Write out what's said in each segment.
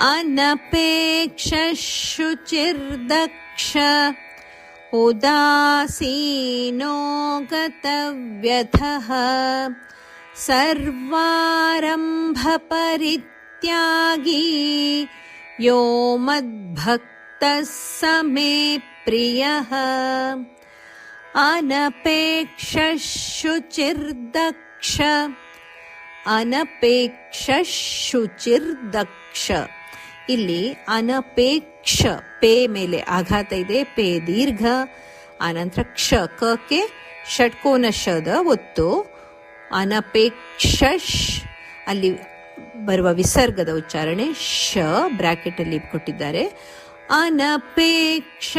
अनपेक्षशुचिर्दक्ष उदासीनो गतव्यथः सर्वारम्भपरित्यागी यो मद्भक्तः स मे प्रियः। अनपेक्षशुचिर्दक्ष अनपेक्षशुचिर्दक्ष। ಇಲ್ಲಿ ಅನಪೇಕ್ಷ, ಪೇ ಮೇಲೆ ಆಘಾತ ಇದೆ. ಪೇ ದೀರ್ಘ ಆನಂತರ ಕ್ಷ ಕಕ್ಕೆ ಷಟ್ಕೋನ ಶದ, ಒತ್ತು. ಅನಪೇಕ್ಷ ಅಲ್ಲಿ ಬರುವ ವಿಸರ್ಗದ ಉಚ್ಚಾರಣೆ ಶ, ಬ್ರಾಕೆಟ್ ಅಲ್ಲಿ ಕೊಟ್ಟಿದ್ದಾರೆ. ಅನಪೇಕ್ಷ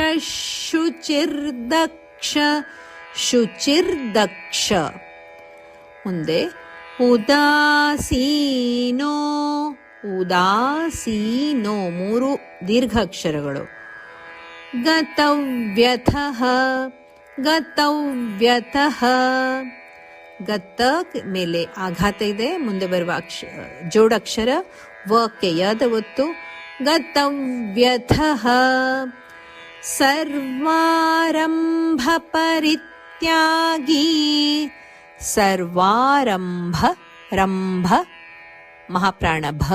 ಶುಚಿರ್ದಕ್ಷ ಶುಚಿರ್ದಕ್ಷ. ಮುಂದೆ, ಉದಾಸೀನೋ ಉದಾಸೀನೋ ಮೂರು ದೀರ್ಘಾಕ್ಷರಗಳು. ಗತವ್ಯಥಃ ಗತವ್ಯಥಃ. ಗತ್ತ ಮೇಲೆ ಆಘಾತ ಇದೆ, ಮುಂದೆ ಬರುವ ಅಕ್ಷ, ಜೋಡಕ್ಷರ ವಕ್ಕೆ ಯದ ಒತ್ತು. ಗತವ್ಯಥಃ ಸರ್ವಾರಂಭ ಪರಿತ್ಯಾಗಿ ಸರ್ವಾರಂಭ, ರಂಭ. ಮಹಾಪ್ರಾಣ ಭ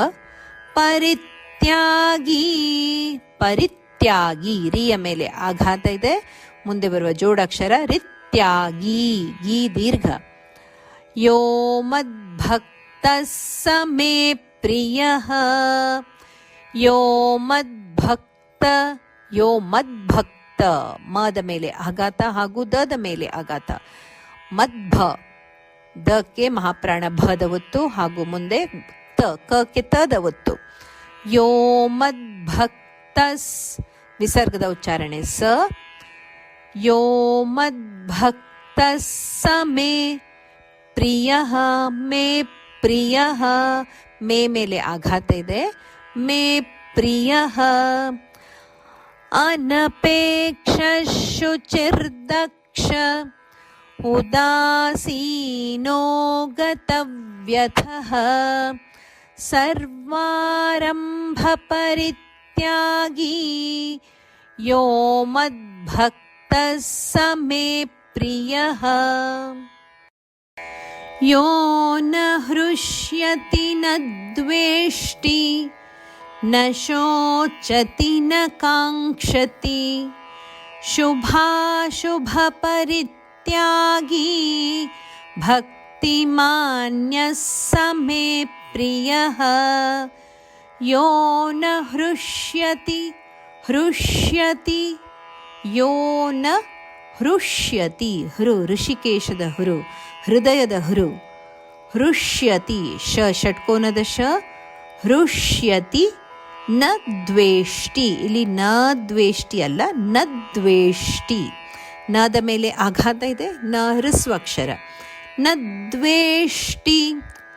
ಪರಿತ್ಯಾಗಿ ಪರಿತ್ಯಾಗಿ, ರಿಯ ಮೇಲೆ ಆಘಾತ ಇದೆ. ಮುಂದೆ ಬರುವ ಜೋಡಾಕ್ಷರ, ರಿತ್ಯಾಗಿ, ಗೀ, ದೀರ್ಘ. ಯೋ ಮದ್ಭಕ್ತ ಸಮೇ ಪ್ರಿಯ. ಯೋ ಮದ್ಭಕ್ತ ಯೋ ಮದ್ಭಕ್ತ, ಮದ ಮೇಲೆ ಆಘಾತ ಹಾಗೂ ದದ ಮೇಲೆ ಆಘಾತ. ಮದ್ಭ ದಕ್ಕೆ ಮಹಾಪ್ರಾಣ ಭದ ಒತ್ತು ಹಾಗೂ ಮುಂದೆ ತ ಕಕ್ಕೆ ತದ ಒತ್ತು ಯೋ ಮದ್ಭಕ್ತ ವಿಸರ್ಗದ ಉಚ್ಚಾರಣೆ ಸ ಯೋ ಮದ್ಭಕ್ತ ಸ ಮೇ ಪ್ರಿಯ ಮೇ ಪ್ರಿಯ ಮೇ ಮೇಲೆ ಆಘಾತ ಇದೆ ಮೇ ಪ್ರಿಯ ಅನಪೇಕ್ಷ ಶುಚಿರ್ದಕ್ಷ उदासीनो गतव्यथः सर्वारम्भपरित्यागी यो मद्भक्तः स मे प्रियः यो न हृष्यति न द्वेष्टि, न शोचति न काङ्क्षति। शुभाशुभपरित्यागी त्यागी भक्तिमान्यः स मे प्रियः यो न हृष्यति हृष्यति ಯೋ ನ ಹೃಷ್ಯತಿ ಹೃ ಋಷಿಕೇಶದ ಹೃ ಹೃದಯದ ಹೃ ಹೃಷ್ಯತಿ ಶ ಷಟ್ಕೋನದ ಶ ಹೃಷ್ಯತಿ ನ ದ್ವೇಷ್ಟಿ ಇಲ್ಲಿ ನ ದ್ವೇಷ್ಟಿ ಅಲ್ಲ ನ ದ್ವೇಷ್ಟಿ ನದ ಮೇಲೆ ಆಘಾತ ಇದೆ ನ ಹೃಸ್ವಾಕ್ಷರ ನ ದ್ವೇಷ್ಟಿ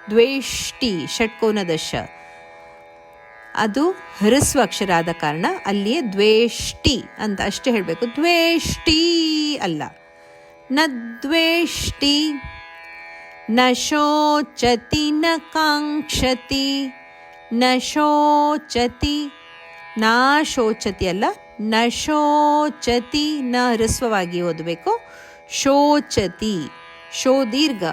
ದ್ವೇಷ್ಟಿ ಷಟ್ಕೋನದಶ ಅದು ಅದು ಹೃಸ್ವಾಕ್ಷರ ಆದ ಕಾರಣ ಅಲ್ಲಿಯೇ ದ್ವೇಷ್ಟಿ ಅಂತ ಅಷ್ಟೇ ಹೇಳಬೇಕು. ದ್ವೇಷ್ಟಿ ಅಲ್ಲ. ನ ದ್ವೇಷ್ಟಿ, ನ ಶೋಚತಿ, ನ ಕಾಂಕ್ಷತಿ, ನ ಶೋಚತಿ, ನಾ ಶೋಚತಿ ಅಲ್ಲ, ನ ಶೋಚತಿ, ನ ಹೃಸ್ವವಾಗಿ ಓದಬೇಕು. ಶೋಚತಿ ಶೋ ದೀರ್ಘ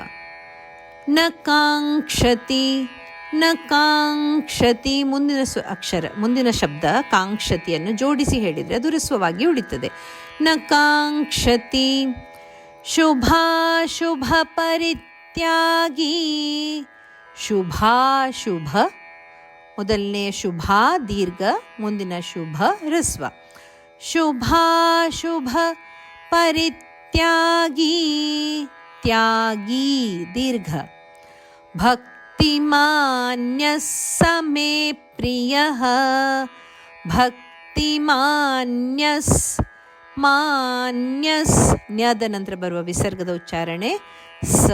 ನ ಕಾಂಕ್ಷತಿ ನ ಕಾಂಕ್ಷತಿ ಮುಂದಿನ ಸ್ವ ಅಕ್ಷರ, ಮುಂದಿನ ಶಬ್ದ ಕಾಂಕ್ಷತಿಯನ್ನು ಜೋಡಿಸಿ ಹೇಳಿದರೆ ಅದು ಉಳಿತದೆ. ನ ಕಾಂಕ್ಷತಿ, ಶುಭಾಶುಭ ಪರಿತ್ಯಾಗಿ, ಶುಭಾಶುಭ, ಮೊದಲನೇ ಶುಭ, ದೀರ್ಘ, ಮುಂದಿನ ಶುಭ, ಹೃಸ್ವ. ಶುಭಾಶುಭ ಪರಿತ್ಯಾಗಿ, ತ್ಯಾಗಿ, ದೀರ್ಘ. ಭಕ್ತಿಮಾನ್ಯ ಸ ಮೇ ಪ್ರಿಯ ಭಕ್ತಿಮಾನ್ಯಸ್ ಮಾನ್ಯಸ್ ನ್ಯಾದ ನಂತರ ಬರುವ ವಿಸರ್ಗದ ಉಚ್ಚಾರಣೆ ಸ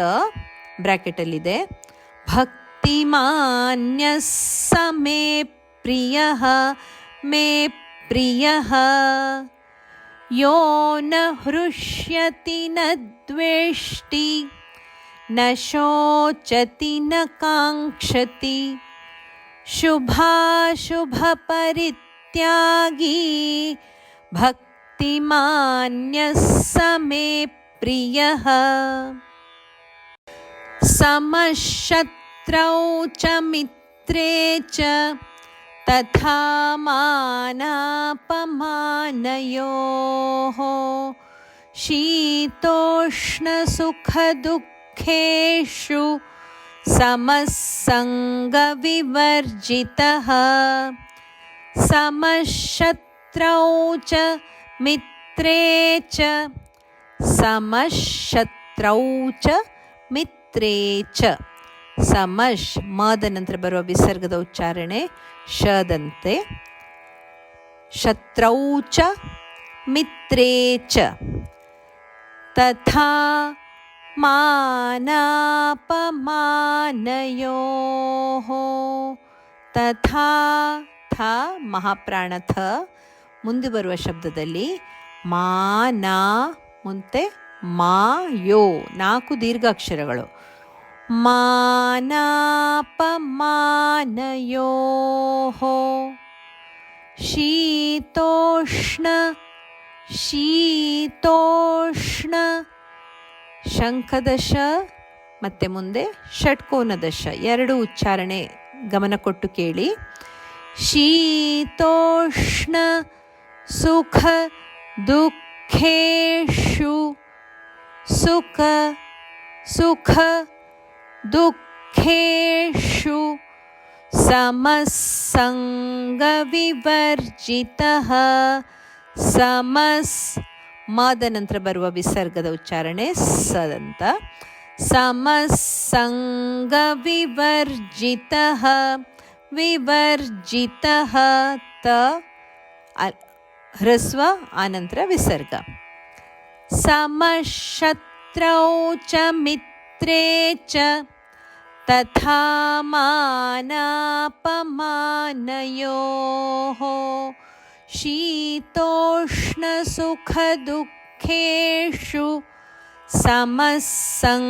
ಬ್ರ್ಯಾಕೆಟಲ್ಲಿದೆ ಭಕ್ತಿಮಾನ್ಯ ಸ ಮೇ ಪ್ರಿಯ ಮೇ ಪ್ರಿಯ यो न हृष्यति न द्वेष्टि न शोचति न काङ्क्षति। शुभाशुभपरित्यागी भक्तिमान्यः स मे प्रियः। समशत्रौ च मित्रे च तथा मानापमानयोः। शीतोष्णसुखदुःखेषु समस्सङ्गविवर्जितः समशत्रौ च मित्रे च समशत्रौ च ಮಿತ್ರೇ ಚ ಸಮಶ್ ಮದ ನಂತರ ಬರುವ ವಿಸರ್ಗದ ಉಚ್ಚಾರಣೆ ಶದಂತೆ ಶತ್ರೌ ಚ ಮಿತ್ರೇ ಚ ತಥಾ ಮಾನಾಪಮಾನಯೋ ತಥಾ ಥ ಮಹಾಪ್ರಾಣಥ ಮುಂದೆ ಬರುವ ಶಬ್ದದಲ್ಲಿ ಮಾನಾ ಮುಂತೆ ಮಾ ಯೋ ನಾಲ್ಕು ದೀರ್ಘಾಕ್ಷರಗಳು. ಮಾನಾಪಮಾನಯೋ ಶೀತೋಷ್ಣ ಶೀತೋಷ್ಣ. ಶಂಖದಶ ಮತ್ತೆ ಮುಂದೆ ಷಟ್ಕೋನದಶ ಎರಡು ಉಚ್ಚಾರಣೆ ಗಮನ ಕೊಟ್ಟು ಕೇಳಿ. ಶೀತೋಷ್ಣ ಸುಖ ದುಃಖೇಶು, ಸುಖ ಸುಖ ದುಃಖೇಶು, ಸಮಸ್ಸಂಗವಿವರ್ಜಿತಃ, ಸಮಸ್ ಮಾದ ನಂತರ ಬರುವ ವಿಸರ್ಗದ ಉಚ್ಚಾರಣೆ ಸದಂತ. ಸಮಸಂಗ ವಿವರ್ಜಿತ ವಿವರ್ಜಿತ ತ ಹ್ರಸ್ವ, ಆನಂತರ ವಿಸರ್ಗ. ಸಮಶತ್ರೌ ಚ ಮಿತ್ರೇ ಚ, ತಥಾ शीतोष्णसुखदुःखेषु समः सङ्गविवर्जितः